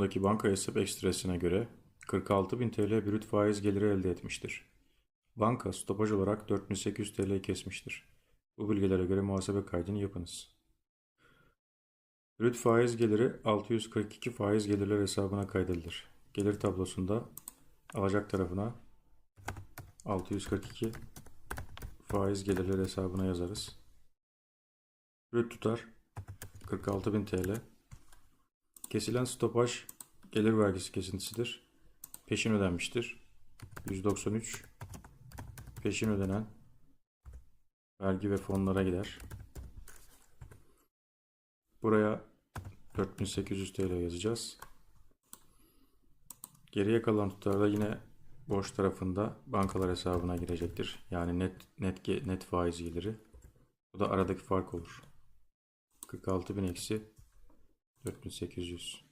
kısmındaki banka hesap ekstresine göre 46.000 TL brüt faiz geliri elde etmiştir. Banka stopaj olarak 4800 TL kesmiştir. Bu bilgilere göre muhasebe kaydını yapınız. Brüt faiz geliri 642 faiz gelirler hesabına kaydedilir. Gelir tablosunda alacak tarafına 642 faiz gelirler hesabına yazarız. Brüt tutar 46.000 TL. Kesilen stopaj gelir vergisi kesintisidir. Peşin ödenmiştir. 193 peşin ödenen vergi ve fonlara gider. Buraya 4800 TL yazacağız. Geriye kalan tutar da yine borç tarafında bankalar hesabına girecektir. Yani net net net faiz geliri. Bu da aradaki fark olur. 46.000 eksi 4800.